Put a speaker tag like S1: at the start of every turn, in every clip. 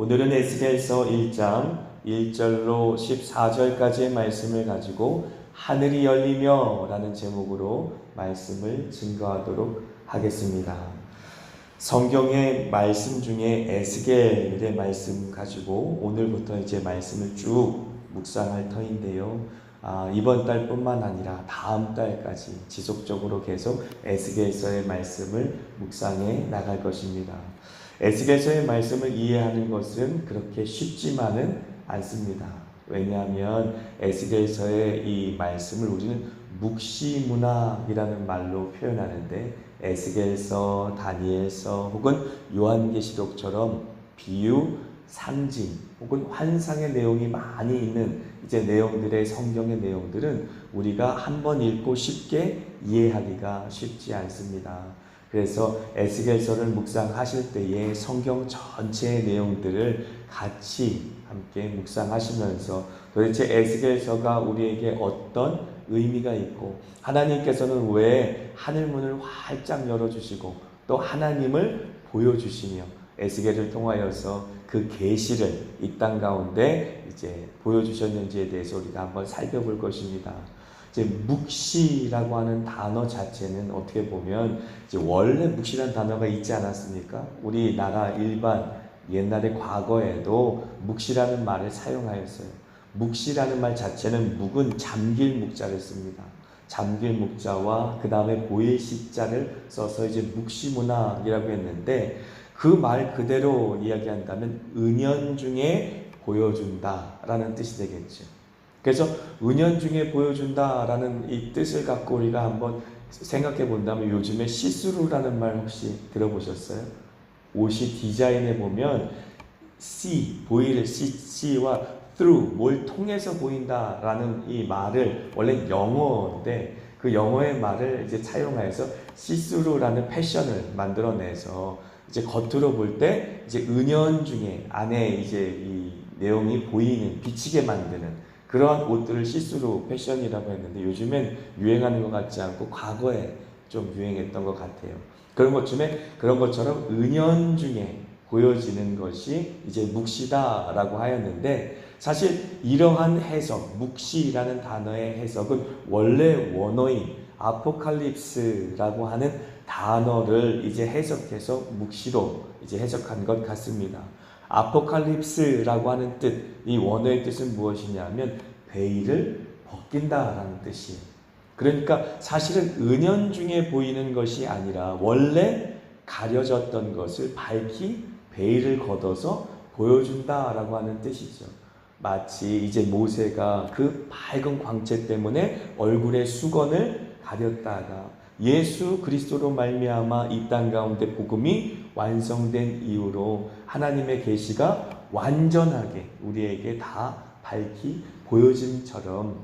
S1: 오늘은 에스겔서 1장 1절로 14절까지의 말씀을 가지고 하늘이 열리며 라는 제목으로 말씀을 증거하도록 하겠습니다. 성경의 말씀 중에 에스겔의 말씀 가지고 오늘부터 이제 말씀을 쭉 묵상할 터인데요. 아, 이번 달뿐만 아니라 다음 달까지 지속적으로 계속 에스겔서의 말씀을 묵상해 나갈 것입니다. 에스겔서의 말씀을 이해하는 것은 그렇게 쉽지만은 않습니다. 왜냐하면 에스겔서의 이 말씀을 우리는 묵시문학이라는 말로 표현하는데 에스겔서, 다니엘서 혹은 요한계시록처럼 비유, 상징 혹은 환상의 내용이 많이 있는 이제 내용들의 성경의 내용들은 우리가 한 번 읽고 쉽게 이해하기가 쉽지 않습니다. 그래서 에스겔서를 묵상하실 때에 성경 전체의 내용들을 같이 함께 묵상하시면서 도대체 에스겔서가 우리에게 어떤 의미가 있고 하나님께서는 왜 하늘문을 활짝 열어주시고 또 하나님을 보여주시며 에스겔을 통하여서 그 계시를 이 땅 가운데 이제 보여주셨는지에 대해서 우리가 한번 살펴볼 것입니다. 이제 묵시라고 하는 단어 자체는 어떻게 보면 이제 원래 묵시라는 단어가 있지 않았습니까? 우리나라 일반 옛날의 과거에도 묵시라는 말을 사용하였어요. 묵시라는 말 자체는 묵은 잠길 묵자를 씁니다. 잠길 묵자와 그 다음에 보일 시자를 써서 이제 묵시문학이라고 했는데 그 말 그대로 이야기한다면 은연 중에 보여준다라는 뜻이 되겠죠. 그래서 은연중에 보여준다라는 이 뜻을 갖고 우리가 한번 생각해 본다면 요즘에 시스루라는 말 혹시 들어보셨어요? 옷이 디자인해 보면 see 보이를 see, see와 through 뭘 통해서 보인다라는 이 말을 원래 영어인데 그 영어의 말을 이제 차용하여서 시스루라는 패션을 만들어내서 이제 겉으로 볼 때 이제 은연 중에 안에 이제 이 내용이 보이는 비치게 만드는 그러한 옷들을 시스루 패션이라고 했는데 요즘엔 유행하는 것 같지 않고 과거에 좀 유행했던 것 같아요. 그런 것쯤에 그런 것처럼 은연 중에 보여지는 것이 이제 묵시다라고 하였는데 사실 이러한 해석, 묵시라는 단어의 해석은 원래 원어인 아포칼립스라고 하는 단어를 이제 해석해서 묵시로 이제 해석한 것 같습니다. 아포칼립스라고 하는 뜻, 이 원어의 뜻은 무엇이냐면 베일을 벗긴다라는 뜻이에요. 그러니까 사실은 은연 중에 보이는 것이 아니라 원래 가려졌던 것을 밝히 베일을 걷어서 보여준다라고 하는 뜻이죠. 마치 이제 모세가 그 밝은 광채 때문에 얼굴의 수건을 가렸다가 예수 그리스도로 말미암아 이 땅 가운데 복음이 완성된 이후로 하나님의 계시가 완전하게 우리에게 다 밝히 보여짐처럼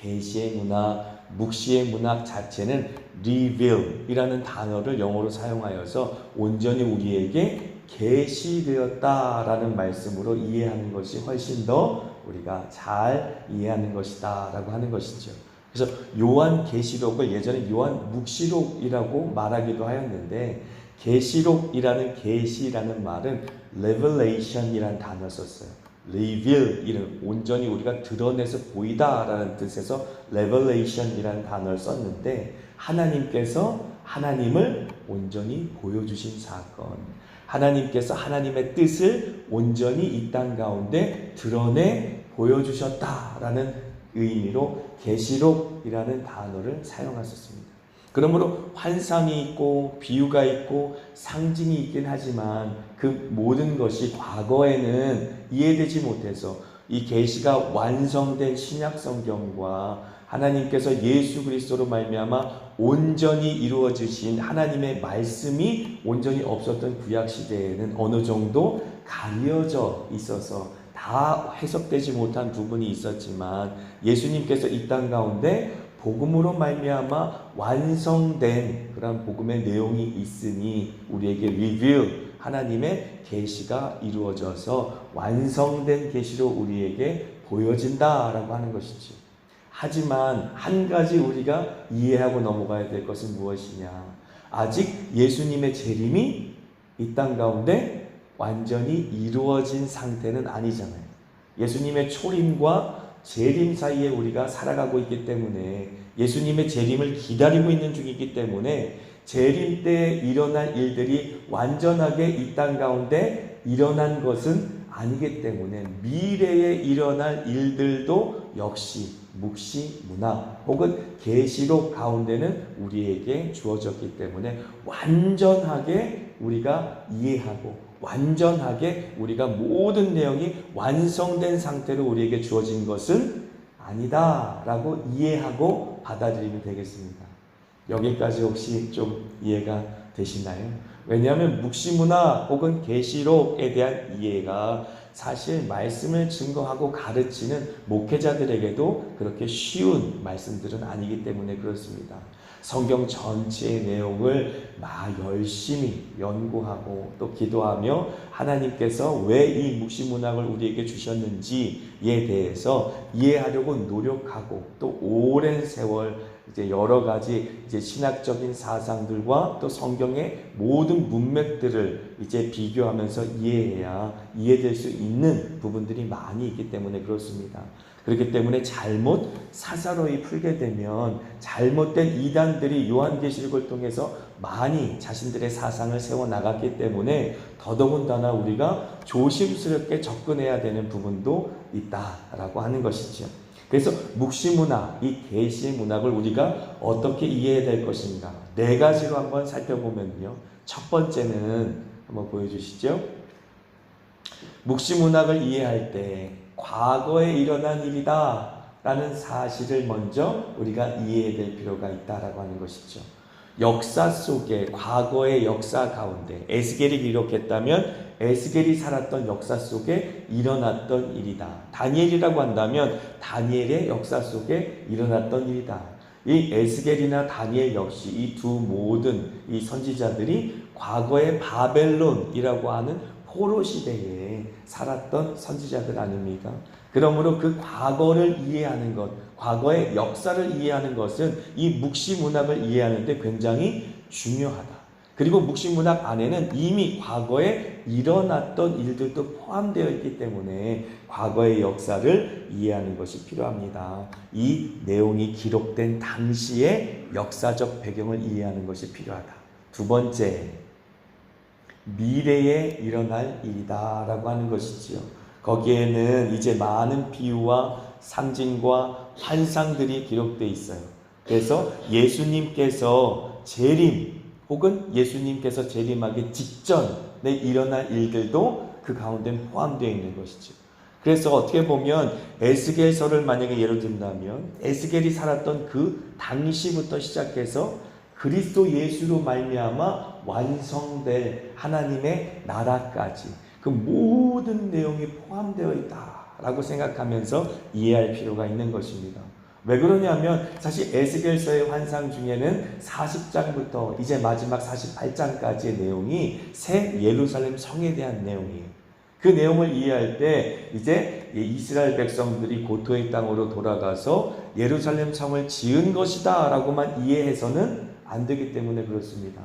S1: 계시의 문학, 묵시의 문학 자체는 reveal이라는 단어를 영어로 사용하여서 온전히 우리에게 계시되었다라는 말씀으로 이해하는 것이 훨씬 더 우리가 잘 이해하는 것이다라고 하는 것이죠. 그래서 요한 계시록을 예전에 요한 묵시록이라고 말하기도 하였는데 계시록이라는 계시라는 말은 revelation이라는 단어 썼어요. reveal 이런 온전히 우리가 드러내서 보이다라는 뜻에서 revelation이라는 단어를 썼는데 하나님께서 하나님을 온전히 보여주신 사건. 하나님께서 하나님의 뜻을 온전히 이 땅 가운데 드러내 보여주셨다라는 의미로 계시록이라는 단어를 사용하셨습니다. 그러므로 환상이 있고 비유가 있고 상징이 있긴 하지만 그 모든 것이 과거에는 이해되지 못해서 이 계시가 완성된 신약 성경과 하나님께서 예수 그리스도로 말미암아 온전히 이루어지신 하나님의 말씀이 온전히 없었던 구약 시대에는 어느 정도 가려져 있어서 다 해석되지 못한 부분이 있었지만 예수님께서 이 땅 가운데 복음으로 말미암아 완성된 그런 복음의 내용이 있으니 우리에게 리뷰 하나님의 계시가 이루어져서 완성된 계시로 우리에게 보여진다라고 하는 것이지. 하지만 한 가지 우리가 이해하고 넘어가야 될 것은 무엇이냐? 아직 예수님의 재림이 이 땅 가운데 완전히 이루어진 상태는 아니잖아요. 예수님의 초림과 재림 사이에 우리가 살아가고 있기 때문에 예수님의 재림을 기다리고 있는 중이기 때문에 재림 때 일어날 일들이 완전하게 이 땅 가운데 일어난 것은 아니기 때문에 미래에 일어날 일들도 역시 묵시 문화 혹은 계시록 가운데는 우리에게 주어졌기 때문에 완전하게 우리가 이해하고 완전하게 우리가 모든 내용이 완성된 상태로 우리에게 주어진 것은 아니다라고 이해하고 받아들이면 되겠습니다. 여기까지 혹시 좀 이해가 되시나요? 왜냐하면 묵시문화 혹은 계시록에 대한 이해가 사실 말씀을 증거하고 가르치는 목회자들에게도 그렇게 쉬운 말씀들은 아니기 때문에 그렇습니다. 성경 전체의 내용을 막 열심히 연구하고 또 기도하며 하나님께서 왜 이 묵시 문학을 우리에게 주셨는지에 대해서 이해하려고 노력하고 또 오랜 세월 이제 여러 가지 이제 신학적인 사상들과 또 성경의 모든 문맥들을 이제 비교하면서 이해해야 이해될 수 있는 부분들이 많이 있기 때문에 그렇습니다. 그렇기 때문에 잘못 사사로이 풀게 되면 잘못된 이단들이 요한계시록을 통해서 많이 자신들의 사상을 세워 나갔기 때문에 더더군다나 우리가 조심스럽게 접근해야 되는 부분도 있다라고 하는 것이죠. 그래서 묵시문학, 이 계시 문학을 우리가 어떻게 이해해야 될 것인가 네 가지로 한번 살펴보면요. 첫 번째는 한번 보여주시죠. 묵시문학을 이해할 때 과거에 일어난 일이다 라는 사실을 먼저 우리가 이해해야 될 필요가 있다라고 하는 것이죠. 역사 속에 과거의 역사 가운데 에스겔이 기록했다면 에스겔이 살았던 역사 속에 일어났던 일이다. 다니엘이라고 한다면 다니엘의 역사 속에 일어났던 일이다. 이 에스겔이나 다니엘 역시 이 두 모든 이 선지자들이 과거의 바벨론이라고 하는 포로 시대에 살았던 선지자들 아닙니까? 그러므로 그 과거를 이해하는 것, 과거의 역사를 이해하는 것은 이 묵시 문학을 이해하는데 굉장히 중요하다. 그리고 묵시 문학 안에는 이미 과거에 일어났던 일들도 포함되어 있기 때문에 과거의 역사를 이해하는 것이 필요합니다. 이 내용이 기록된 당시의 역사적 배경을 이해하는 것이 필요하다. 두 번째, 미래에 일어날 일이다 라고 하는 것이지요. 거기에는 이제 많은 비유와 상징과 환상들이 기록되어 있어요. 그래서 예수님께서 재림 혹은 예수님께서 재림하기 직전에 일어날 일들도 그 가운데 포함되어 있는 것이죠. 그래서 어떻게 보면 에스겔서를 만약에 예를 든다면 에스겔이 살았던 그 당시부터 시작해서 그리스도 예수로 말미암아 완성될 하나님의 나라까지 그 모든 내용이 포함되어 있다라고 생각하면서 이해할 필요가 있는 것입니다. 왜 그러냐면 사실 에스겔서의 환상 중에는 40장부터 이제 마지막 48장까지의 내용이 새 예루살렘 성에 대한 내용이에요. 그 내용을 이해할 때 이제 이스라엘 백성들이 고토의 땅으로 돌아가서 예루살렘 성을 지은 것이다 라고만 이해해서는 안 되기 때문에 그렇습니다.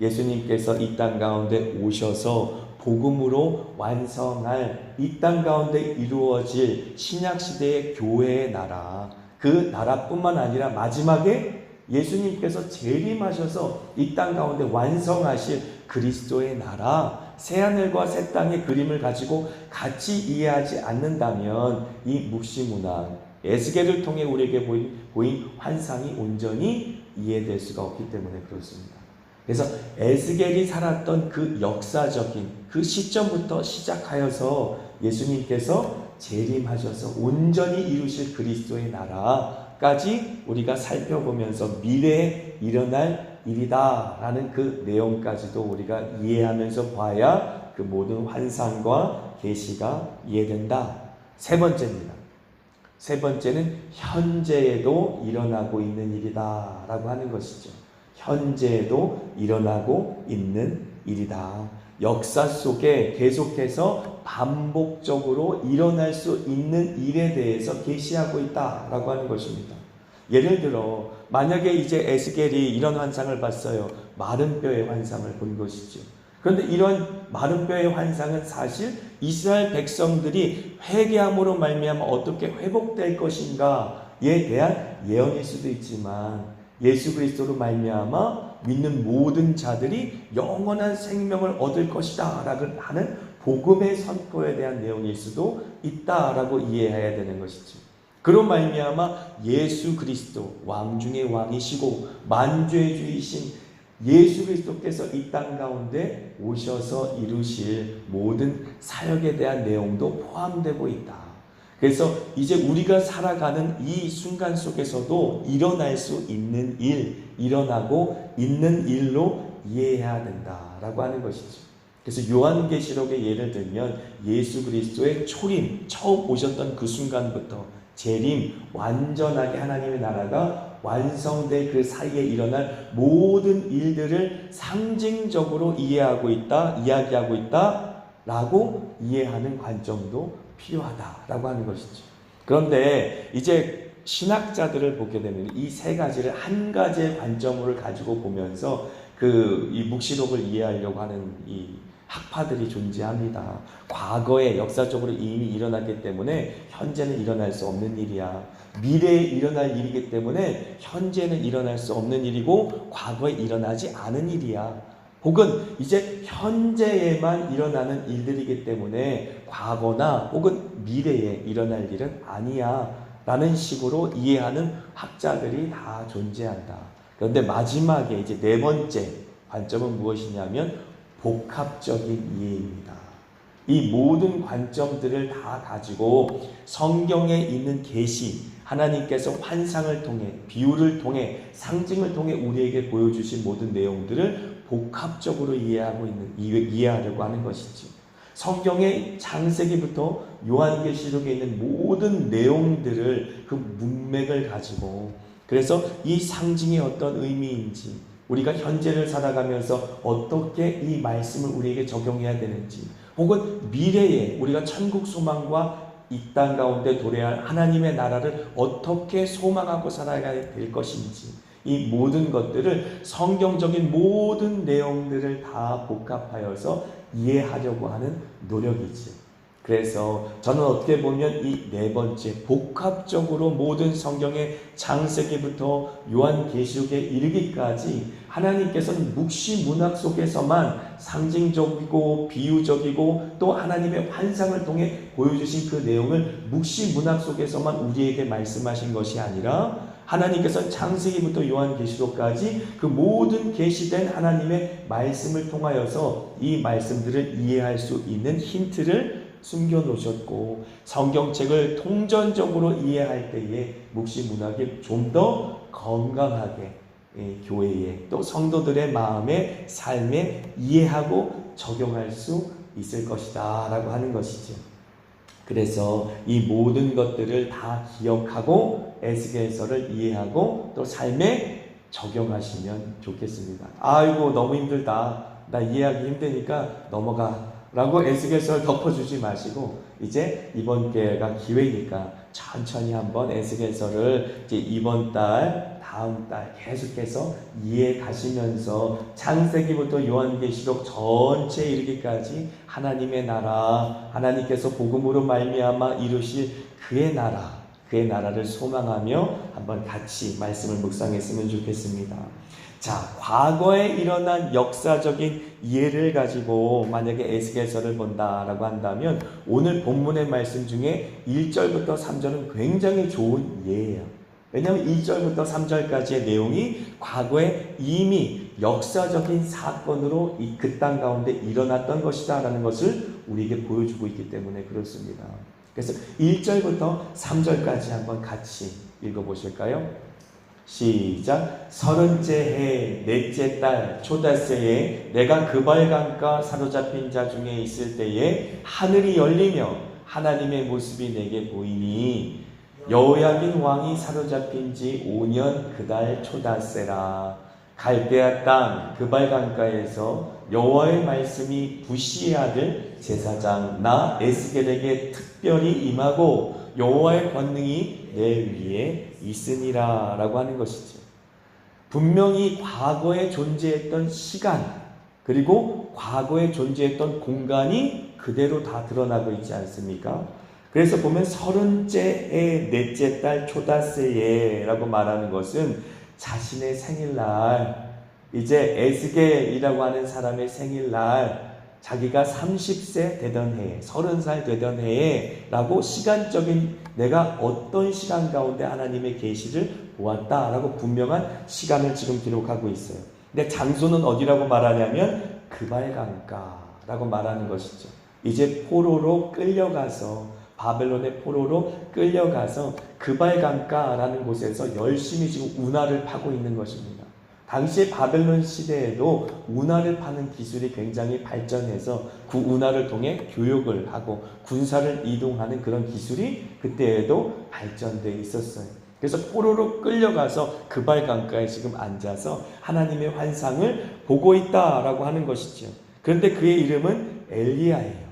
S1: 예수님께서 이 땅 가운데 오셔서 복음으로 완성할 이 땅 가운데 이루어질 신약 시대의 교회의 나라 그 나라뿐만 아니라 마지막에 예수님께서 재림하셔서 이 땅 가운데 완성하실 그리스도의 나라 새 하늘과 새 땅의 그림을 가지고 같이 이해하지 않는다면 이 묵시 문화 에스겔을 통해 우리에게 보인, 보인 환상이 온전히 이해될 수가 없기 때문에 그렇습니다. 그래서 에스겔이 살았던 그 역사적인 그 시점부터 시작하여서 예수님께서 재림하셔서 온전히 이루실 그리스도의 나라까지 우리가 살펴보면서 미래에 일어날 일이다라는 그 내용까지도 우리가 이해하면서 봐야 그 모든 환상과 계시가 이해된다. 세 번째입니다. 세 번째는 현재에도 일어나고 있는 일이다 라고 하는 것이죠. 현재에도 일어나고 있는 일이다. 역사 속에 계속해서 반복적으로 일어날 수 있는 일에 대해서 계시하고 있다라고 하는 것입니다. 예를 들어 만약에 이제 에스겔이 이런 환상을 봤어요. 마른 뼈의 환상을 본 것이죠. 그런데 이런 마른 뼈의 환상은 사실 이스라엘 백성들이 회개함으로 말미암아 어떻게 회복될 것인가에 대한 예언일 수도 있지만 예수 그리스도로 말미암아 믿는 모든 자들이 영원한 생명을 얻을 것이다 라고 하는 복음의 선포에 대한 내용일 수도 있다라고 이해해야 되는 것이죠. 그런 말미암아 예수 그리스도 왕 중의 왕이시고 만주의 주이신 예수 그리스도께서 이 땅 가운데 오셔서 이루실 모든 사역에 대한 내용도 포함되고 있다. 그래서 이제 우리가 살아가는 이 순간 속에서도 일어날 수 있는 일, 일어나고 있는 일로 이해해야 된다라고 하는 것이죠. 그래서 요한계시록의 예를 들면 예수 그리스도의 초림, 처음 오셨던 그 순간부터 재림, 완전하게 하나님의 나라가 완성될 그 사이에 일어날 모든 일들을 상징적으로 이해하고 있다, 이야기하고 있다, 라고 이해하는 관점도 필요하다라고 하는 것이죠. 그런데 이제 신학자들을 보게 되면 이 세 가지를 한 가지의 관점으로 가지고 보면서 그 이 묵시록을 이해하려고 하는 이 학파들이 존재합니다. 과거에 역사적으로 이미 일어났기 때문에 현재는 일어날 수 없는 일이야. 미래에 일어날 일이기 때문에 현재는 일어날 수 없는 일이고 과거에 일어나지 않은 일이야. 혹은 이제 현재에만 일어나는 일들이기 때문에 과거나 혹은 미래에 일어날 일은 아니야. 라는 식으로 이해하는 학자들이 다 존재한다. 그런데 마지막에 이제 네 번째 관점은 무엇이냐면 복합적인 이해입니다. 이 모든 관점들을 다 가지고 성경에 있는 계시, 하나님께서 환상을 통해, 비유를 통해, 상징을 통해 우리에게 보여주신 모든 내용들을 복합적으로 이해하고 있는, 이해하려고 하는 것이지. 성경의 창세기부터 요한계시록에 있는 모든 내용들을 그 문맥을 가지고 그래서 이 상징이 어떤 의미인지 우리가 현재를 살아가면서 어떻게 이 말씀을 우리에게 적용해야 되는지, 혹은 미래에 우리가 천국 소망과 이 땅 가운데 도래할 하나님의 나라를 어떻게 소망하고 살아가야 될 것인지, 이 모든 것들을 성경적인 모든 내용들을 다 복합하여서 이해하려고 하는 노력이지. 그래서 저는 어떻게 보면 이 네 번째 복합적으로 모든 성경의 창세기부터 요한계시록에 이르기까지 하나님께서는 묵시 문학 속에서만 상징적이고 비유적이고 또 하나님의 환상을 통해 보여주신 그 내용을 묵시 문학 속에서만 우리에게 말씀하신 것이 아니라 하나님께서는 창세기부터 요한계시록까지 그 모든 계시된 하나님의 말씀을 통하여서 이 말씀들을 이해할 수 있는 힌트를 숨겨 놓으셨고 성경책을 통전적으로 이해할 때에 묵시 문학이 좀 더 건강하게 예, 교회에 또 성도들의 마음에 삶에 이해하고 적용할 수 있을 것이다 라고 하는 것이죠. 그래서 이 모든 것들을 다 기억하고 에스겔서를 이해하고 또 삶에 적용하시면 좋겠습니다. 아이고 너무 힘들다. 나 이해하기 힘드니까 넘어가. 라고 에스겔서를 덮어주지 마시고 이제 이번 기회가 기회니까 천천히 한번 에스겔서를 이제 이번 달 다음 달 계속해서 이해 가시면서 창세기부터 요한계시록 전체 이르기까지 하나님의 나라 하나님께서 복음으로 말미암아 이루실 그의 나라 그의 나라를 소망하며 한번 같이 말씀을 묵상했으면 좋겠습니다. 자, 과거에 일어난 역사적인 이해를 가지고 만약에 에스겔서를 본다라고 한다면 오늘 본문의 말씀 중에 1절부터 3절은 굉장히 좋은 예예요. 왜냐하면 1절부터 3절까지의 내용이 과거에 이미 역사적인 사건으로 이 그 땅 가운데 일어났던 것이다라는 것을 우리에게 보여주고 있기 때문에 그렇습니다. 그래서 1절부터 3절까지 한번 같이 읽어보실까요? 시작. 서른째 해 넷째 달 초달새에 내가 그발강가 사로잡힌 자 중에 있을 때에 하늘이 열리며 하나님의 모습이 내게 보이니 여호야긴 왕이 사로잡힌 지 5년 그달 초달새라 갈대아 땅 그발강가에서 여호와의 말씀이 부시의 아들 제사장 나 에스겔에게 특별히 임하고 여호와의 권능이 내 위에 있으니라 라고 하는 것이죠. 분명히 과거에 존재했던 시간, 그리고 과거에 존재했던 공간이 그대로 다 드러나고 있지 않습니까? 그래서 보면 서른째의 넷째 딸 초다세예라고 말하는 것은 자신의 생일날 이제 에스겔이라고 하는 사람의 생일날 자기가 30세 되던 해에 30살 되던 해에 라고 시간적인 내가 어떤 시간 가운데 하나님의 계시를 보았다라고 분명한 시간을 지금 기록하고 있어요. 근데 장소는 어디라고 말하냐면 그발강가라고 말하는 것이죠. 이제 포로로 끌려가서 바벨론의 포로로 끌려가서 그발강가라는 곳에서 열심히 지금 운하를 파고 있는 것입니다. 당시에 바벨론 시대에도 운하를 파는 기술이 굉장히 발전해서 그 운하를 통해 교육을 하고 군사를 이동하는 그런 기술이 그때에도 발전되어 있었어요. 그래서 포로로 끌려가서 그발 강가에 지금 앉아서 하나님의 환상을 보고 있다라고 하는 것이죠. 그런데 그의 이름은 엘리야예요.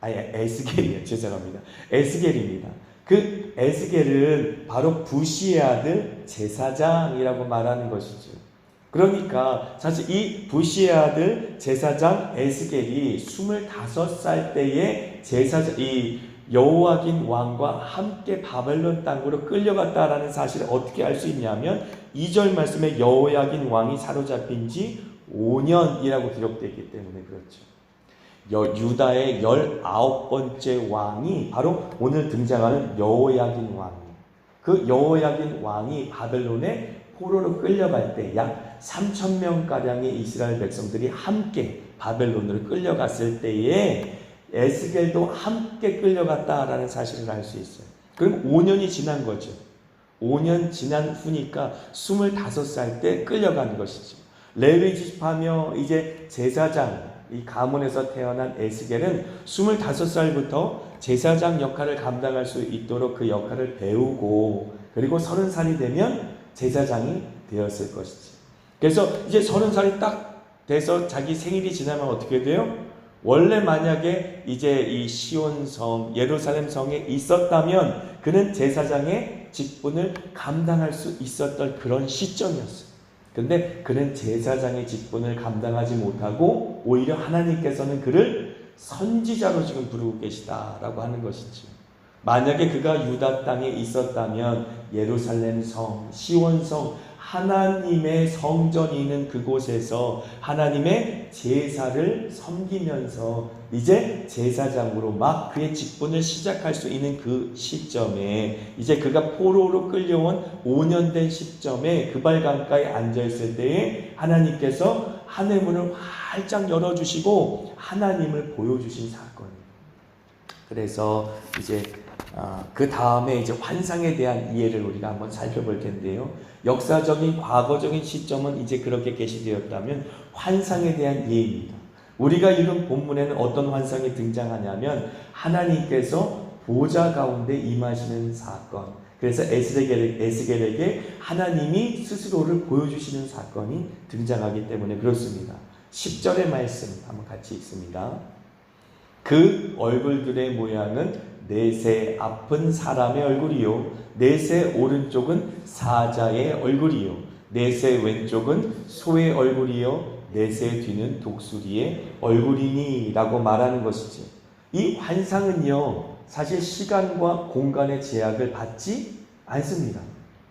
S1: 아니 에스겔이에요. 죄송합니다. 에스겔입니다. 그 에스겔은 바로 부시의 아들 제사장이라고 말하는 것이죠. 그러니까 사실 이 부시의 아들 제사장 에스겔이 25살 때에 제사장 이 여호와긴 왕과 함께 바벨론 땅으로 끌려갔다라는 사실을 어떻게 알 수 있냐면 2절 말씀에 여호야긴 왕이 사로잡힌 지 5년이라고 기록되어 있기 때문에 그렇죠. 유다의 19번째 왕이 바로 오늘 등장하는 여호야긴 왕이에요. 그 여호야긴 왕이 바벨론에 포로로 끌려갈 때 약 3천 명가량의 이스라엘 백성들이 함께 바벨론으로 끌려갔을 때에 에스겔도 함께 끌려갔다라는 사실을 알 수 있어요. 그럼 5년이 지난 거죠. 5년 지난 후니까 25살 때 끌려간 것이죠. 레위 집하며 이제 제사장 이 가문에서 태어난 에스겔은 25살부터 제사장 역할을 감당할 수 있도록 그 역할을 배우고 그리고 30살이 되면 제사장이 되었을 것이지. 그래서 이제 30살이 딱 돼서 자기 생일이 지나면 어떻게 돼요? 원래 만약에 이제 이 시온성, 예루살렘 성에 있었다면 그는 제사장의 직분을 감당할 수 있었던 그런 시점이었어요. 근데 그는 제사장의 직분을 감당하지 못하고 오히려 하나님께서는 그를 선지자로 지금 부르고 계시다라고 하는 것이죠. 만약에 그가 유다 땅에 있었다면 예루살렘 성, 시온 성, 하나님의 성전이 있는 그곳에서 하나님의 제사를 섬기면서 이제 제사장으로 막 그의 직분을 시작할 수 있는 그 시점에 이제 그가 포로로 끌려온 5년 된 시점에 그발강가에 앉아 있을 때에 하나님께서 하늘 문을 활짝 열어주시고 하나님을 보여주신 사건이에요. 그래서 이제 아, 그 다음에 이제 환상에 대한 이해를 우리가 한번 살펴볼 텐데요. 역사적인 과거적인 시점은 이제 그렇게 계시되었다면 환상에 대한 이해입니다. 우리가 읽은 본문에는 어떤 환상이 등장하냐면 하나님께서 보좌 가운데 임하시는 사건. 그래서 에스겔에게 하나님이 스스로를 보여주시는 사건이 등장하기 때문에 그렇습니다. 10절의 말씀 한번 같이 읽습니다. 그 얼굴들의 모양은 내세 앞은 사람의 얼굴이요 내세 오른쪽은 사자의 얼굴이요 내세 왼쪽은 소의 얼굴이요 내세 뒤는 독수리의 얼굴이니 라고 말하는 것이지. 이 환상은요 사실 시간과 공간의 제약을 받지 않습니다.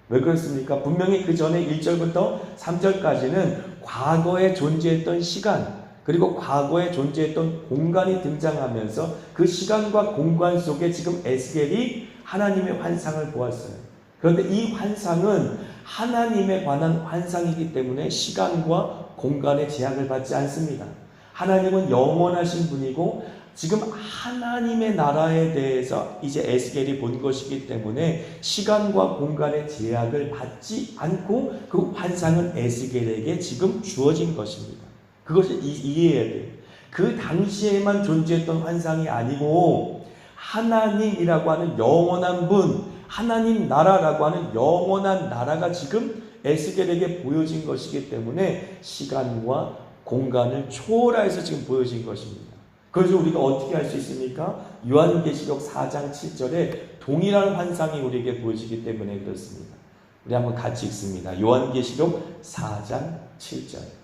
S1: 왜 그렇습니까? 분명히 그 전에 1절부터 3절까지는 과거에 존재했던 시간, 그리고 과거에 존재했던 공간이 등장하면서 그 시간과 공간 속에 지금 에스겔이 하나님의 환상을 보았어요. 그런데 이 환상은 하나님에 관한 환상이기 때문에 시간과 공간의 제약을 받지 않습니다. 하나님은 영원하신 분이고 지금 하나님의 나라에 대해서 이제 에스겔이 본 것이기 때문에 시간과 공간의 제약을 받지 않고 그 환상은 에스겔에게 지금 주어진 것입니다. 그것을 이해해야 돼요. 그 당시에만 존재했던 환상이 아니고 하나님이라고 하는 영원한 분, 하나님 나라라고 하는 영원한 나라가 지금 에스겔에게 보여진 것이기 때문에 시간과 공간을 초월해서 지금 보여진 것입니다. 그래서 우리가 어떻게 할 수 있습니까? 요한계시록 4장 7절에 동일한 환상이 우리에게 보여지기 때문에 그렇습니다. 우리 한번 같이 읽습니다. 요한계시록 4장 7절.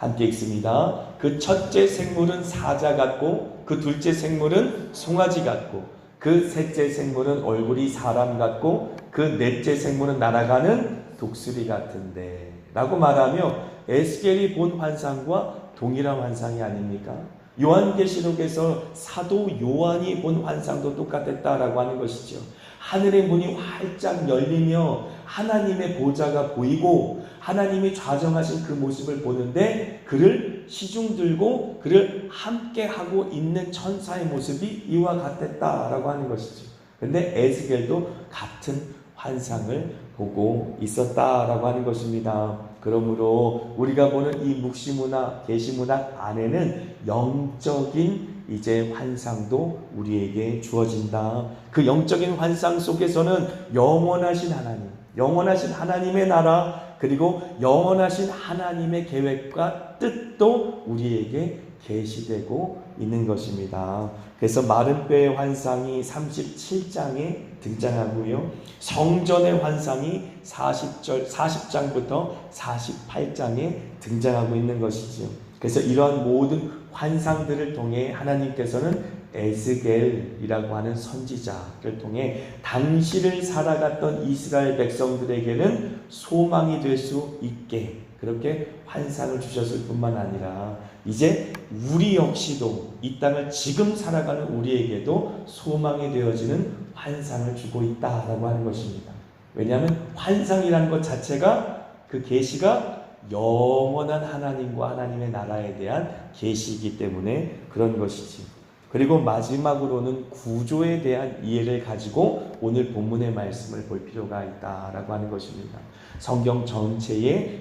S1: 함께 읽습니다. 그 첫째 생물은 사자 같고 그 둘째 생물은 송아지 같고 그 셋째 생물은 얼굴이 사람 같고 그 넷째 생물은 날아가는 독수리 같은데 라고 말하며 에스겔이 본 환상과 동일한 환상이 아닙니까? 요한계시록에서 사도 요한이 본 환상도 똑같았다라고 하는 것이죠. 하늘의 문이 활짝 열리며 하나님의 보좌가 보이고 하나님이 좌정하신 그 모습을 보는데 그를 시중 들고 그를 함께 하고 있는 천사의 모습이 이와 같았다라고 하는 것이죠. 근데 에스겔도 같은 환상을 보고 있었다라고 하는 것입니다. 그러므로 우리가 보는 이 묵시문학, 계시문학 안에는 영적인 이제 환상도 우리에게 주어진다. 그 영적인 환상 속에서는 영원하신 하나님, 영원하신 하나님의 나라, 그리고 영원하신 하나님의 계획과 뜻도 우리에게 계시되고 있는 것입니다. 그래서 마른 뼈의 환상이 37장에 등장하고요. 성전의 환상이 40절 40장부터 48장에 등장하고 있는 것이지요. 그래서 이러한 모든 환상들을 통해 하나님께서는 에스겔이라고 하는 선지자를 통해 당시를 살아갔던 이스라엘 백성들에게는 소망이 될 수 있게 그렇게 환상을 주셨을 뿐만 아니라 이제 우리 역시도 이 땅을 지금 살아가는 우리에게도 소망이 되어지는 환상을 주고 있다라고 하는 것입니다. 왜냐하면 환상이라는 것 자체가 그 계시가 영원한 하나님과 하나님의 나라에 대한 계시이기 때문에 그런 것이지. 그리고 마지막으로는 구조에 대한 이해를 가지고 오늘 본문의 말씀을 볼 필요가 있다라고 하는 것입니다. 성경 전체의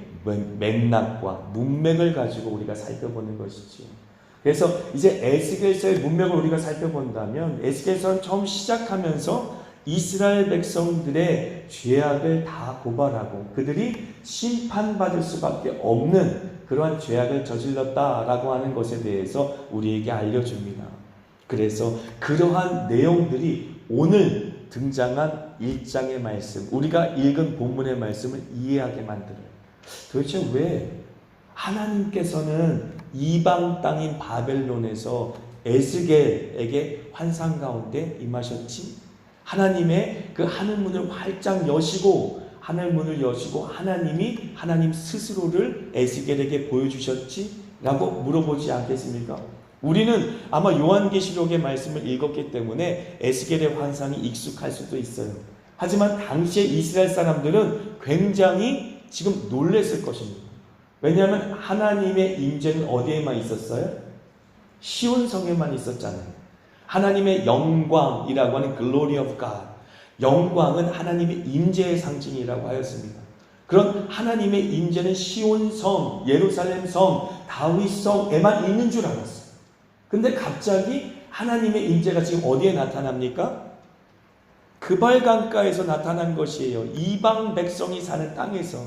S1: 맥락과 문맥을 가지고 우리가 살펴보는 것이지요. 그래서 이제 에스겔서의 문맥을 우리가 살펴본다면 에스겔서는 처음 시작하면서 이스라엘 백성들의 죄악을 다 고발하고 그들이 심판받을 수밖에 없는 그러한 죄악을 저질렀다라고 하는 것에 대해서 우리에게 알려줍니다. 그래서 그러한 내용들이 오늘 등장한 1장의 말씀, 우리가 읽은 본문의 말씀을 이해하게 만들어요. 도대체 왜 하나님께서는 이방 땅인 바벨론에서 에스겔에게 환상 가운데 임하셨지? 하나님의 그 하늘 문을 활짝 여시고 하늘 문을 여시고 하나님이 하나님 스스로를 에스겔에게 보여주셨지? 라고 물어보지 않겠습니까? 우리는 아마 요한계시록의 말씀을 읽었기 때문에 에스겔의 환상이 익숙할 수도 있어요. 하지만 당시의 이스라엘 사람들은 굉장히 지금 놀랬을 것입니다. 왜냐하면 하나님의 임재는 어디에만 있었어요? 시온성에만 있었잖아요. 하나님의 영광이라고 하는 glory of God. 영광은 하나님의 임재의 상징이라고 하였습니다. 그런 하나님의 임재는 시온성, 예루살렘성, 다윗성에만 있는 줄 알았어요. 근데 갑자기 하나님의 임재가 지금 어디에 나타납니까? 그발 강가에서 나타난 것이에요. 이방 백성이 사는 땅에서.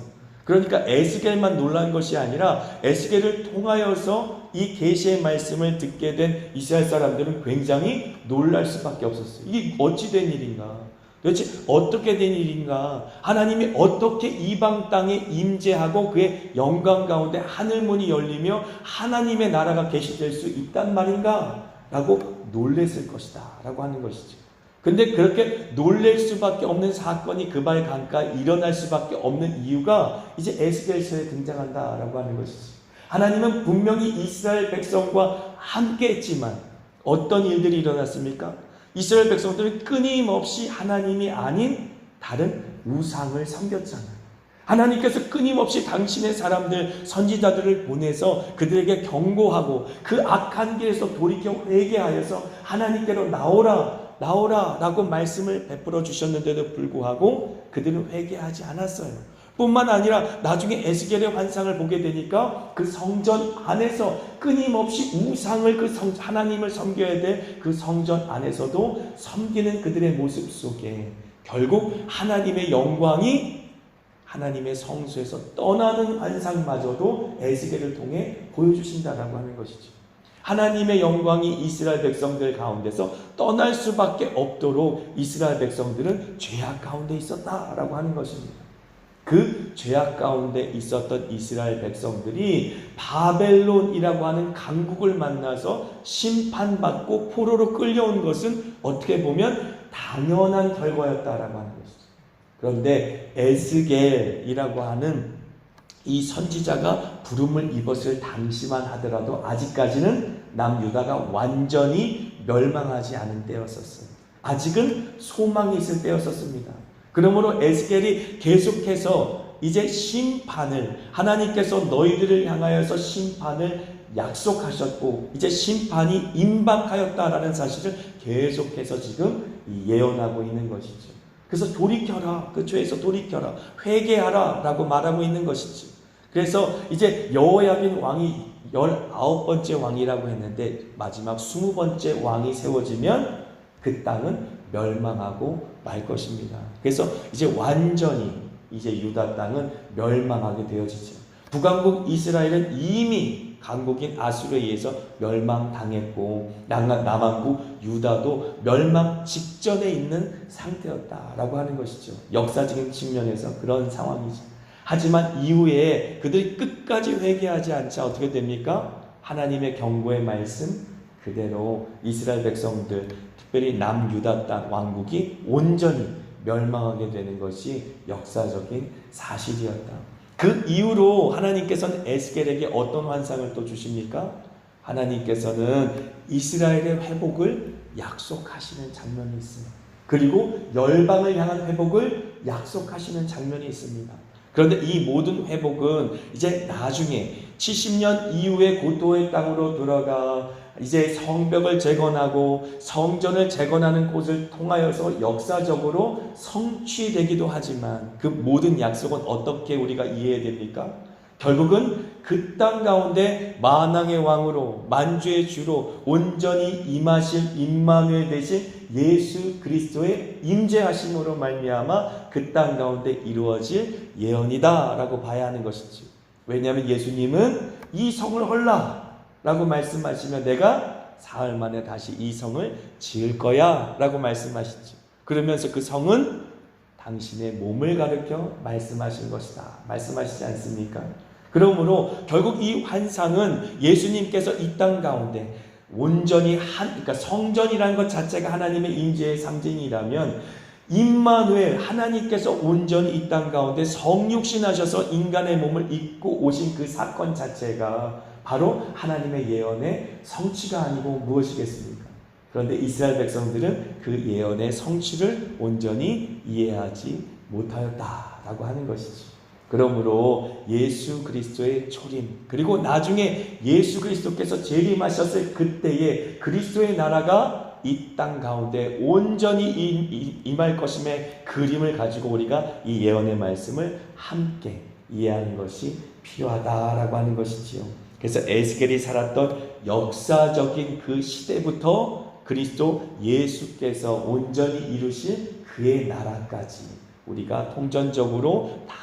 S1: 그러니까 에스겔만 놀란 것이 아니라 에스겔을 통하여서 이 계시의 말씀을 듣게 된 이스라엘 사람들은 굉장히 놀랄 수밖에 없었어요. 이게 어찌 된 일인가? 도대체 어떻게 된 일인가? 하나님이 어떻게 이방 땅에 임재하고 그의 영광 가운데 하늘 문이 열리며 하나님의 나라가 계시될 수 있단 말인가? 라고 놀랬을 것이다. 라고 하는 것이죠. 근데 그렇게 놀랄 수밖에 없는 사건이 그발 강가에 일어날 수밖에 없는 이유가 이제 에스겔서에 등장한다라고 하는 것이지. 하나님은 분명히 이스라엘 백성과 함께 했지만 어떤 일들이 일어났습니까? 이스라엘 백성들은 끊임없이 하나님이 아닌 다른 우상을 섬겼잖아요. 하나님께서 끊임없이 당신의 사람들, 선지자들을 보내서 그들에게 경고하고 그 악한 길에서 돌이켜 회개하여서 하나님께로 나오라, 나오라 라고 말씀을 베풀어 주셨는데도 불구하고 그들은 회개하지 않았어요. 뿐만 아니라 나중에 에스겔의 환상을 보게 되니까 그 성전 안에서 끊임없이 우상을 그 성, 하나님을 섬겨야 될 그 성전 안에서도 섬기는 그들의 모습 속에 결국 하나님의 영광이 하나님의 성수에서 떠나는 환상마저도 에스겔을 통해 보여주신다라고 하는 것이죠. 하나님의 영광이 이스라엘 백성들 가운데서 떠날 수밖에 없도록 이스라엘 백성들은 죄악 가운데 있었다라고 하는 것입니다. 그 죄악 가운데 있었던 이스라엘 백성들이 바벨론이라고 하는 강국을 만나서 심판받고 포로로 끌려온 것은 어떻게 보면 당연한 결과였다라고 하는 것이죠. 그런데 에스겔이라고 하는 이 선지자가 부름을 입었을 당시만 하더라도 아직까지는 남유다가 완전히 멸망하지 않은 때였었어요. 아직은 소망이 있을 때였었습니다. 그러므로 에스겔이 계속해서 이제 심판을 하나님께서 너희들을 향하여서 심판을 약속하셨고 이제 심판이 임박하였다라는 사실을 계속해서 지금 예언하고 있는 것이죠. 그래서 돌이켜라. 그 죄에서 돌이켜라. 회개하라라고 말하고 있는 것이지. 그래서 이제 여호야긴 왕이 19번째 왕이라고 했는데 마지막 20번째 왕이 세워지면 그 땅은 멸망하고 말 것입니다. 그래서 이제 완전히 이제 유다 땅은 멸망하게 되어지죠. 북왕국 이스라엘은 이미 강국인 아수르에 의해서 멸망당했고 남왕국 유다도 멸망 직전에 있는 상태였다라고 하는 것이죠. 역사적인 측면에서 그런 상황이죠. 하지만 이후에 그들이 끝까지 회개하지 않자 어떻게 됩니까? 하나님의 경고의 말씀 그대로 이스라엘 백성들 특별히 남유다 땅 왕국이 온전히 멸망하게 되는 것이 역사적인 사실이었다. 그 이후로 하나님께서는 에스겔에게 어떤 환상을 또 주십니까? 하나님께서는 이스라엘의 회복을 약속하시는 장면이 있습니다. 그리고 열방을 향한 회복을 약속하시는 장면이 있습니다. 그런데 이 모든 회복은 이제 나중에 70년 이후에 고토의 땅으로 들어가 이제 성벽을 재건하고 성전을 재건하는 곳을 통하여서 역사적으로 성취되기도 하지만 그 모든 약속은 어떻게 우리가 이해해야 됩니까? 결국은 그 땅 가운데 만왕의 왕으로 만주의 주로 온전히 임하실 임마누엘 대신 예수 그리스도의 임재하심으로 말미암아 그 땅 가운데 이루어질 예언이다라고 봐야 하는 것이지. 왜냐하면 예수님은 이 성을 헐라 라고 말씀하시면 내가 사흘 만에 다시 이 성을 지을 거야 라고 말씀하시죠. 그러면서 그 성은 당신의 몸을 가르켜 말씀하신 것이다. 말씀하시지 않습니까? 그러므로 결국 이 환상은 예수님께서 이 땅 가운데 온전히 한 그러니까 성전이라는 것 자체가 하나님의 임재의 상징이라면 임마누엘 하나님께서 온전히 이 땅 가운데 성육신하셔서 인간의 몸을 입고 오신 그 사건 자체가 바로 하나님의 예언의 성취가 아니고 무엇이겠습니까? 그런데 이스라엘 백성들은 그 예언의 성취를 온전히 이해하지 못하였다라고 하는 것이죠. 그러므로 예수 그리스도의 초림 그리고 나중에 예수 그리스도께서 재림하셨을 그때에 그리스도의 나라가 이 땅 가운데 온전히 임할 것임의 그림을 가지고 우리가 이 예언의 말씀을 함께 이해하는 것이 필요하다라고 하는 것이지요. 그래서 에스겔이 살았던 역사적인 그 시대부터 그리스도 예수께서 온전히 이루실 그의 나라까지 우리가 통전적으로 다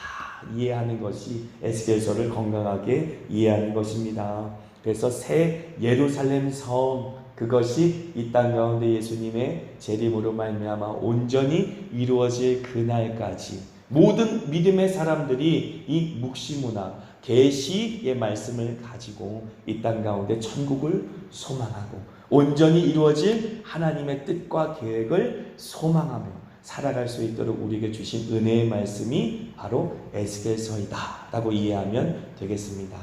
S1: 이해하는 것이 에스겔서를 건강하게 이해하는 것입니다. 그래서 새 예루살렘 성 그것이 이 땅 가운데 예수님의 재림으로 말미암아 온전히 이루어질 그날까지 모든 믿음의 사람들이 이 묵시문화 계시의 말씀을 가지고 이 땅 가운데 천국을 소망하고 온전히 이루어질 하나님의 뜻과 계획을 소망하며 살아갈 수 있도록 우리에게 주신 은혜의 말씀이 바로 에스겔서이다라고 이해하면 되겠습니다.